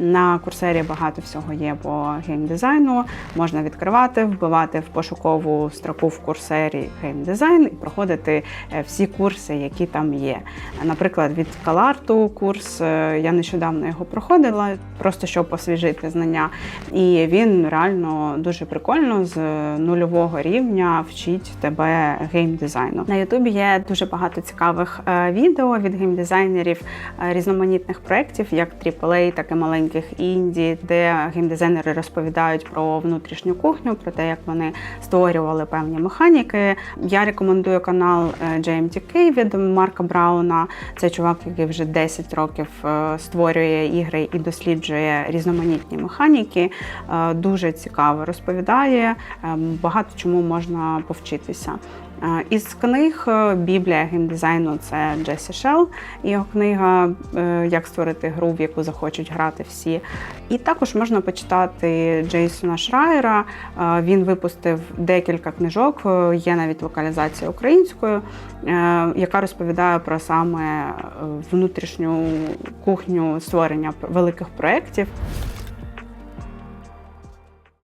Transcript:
На курсері багато всього є по геймдизайну. Можна відкривати, вбивати в пошукову строку в курсері геймдизайн і проходити е, всі курси, які там є. Наприклад, від Каларту курс е, я нещодавно його проходила, просто щоб освіжити знання. І він реально дуже прикольно з нульового рівня вчить тебе геймдизайну. На Ютубі є дуже багато цікавих е, відео від геймдизайнерів різноманітних проєктів, як AAA, так і маленьких інді, де геймдизайнери розповідають про внутрішню кухню, про те, як вони створювали певні механіки. Я рекомендую канал е, JMTK від Марка Брауна. Це чувак, який вже 10 років е, створює ігри і досліджує різноманітні механіки. Е, Дуже цікаво розповідає. Багато чому можна повчитися. Із книг Біблія геймдизайну це Джесі Шелл, його книга Як створити гру, в яку захочуть грати всі. І також можна почитати Джейсона Шрайера. Е, Він випустив декілька книжок, е, є навіть локалізація українською, е, яка розповідає про саме внутрішню кухню створення великих проєктів.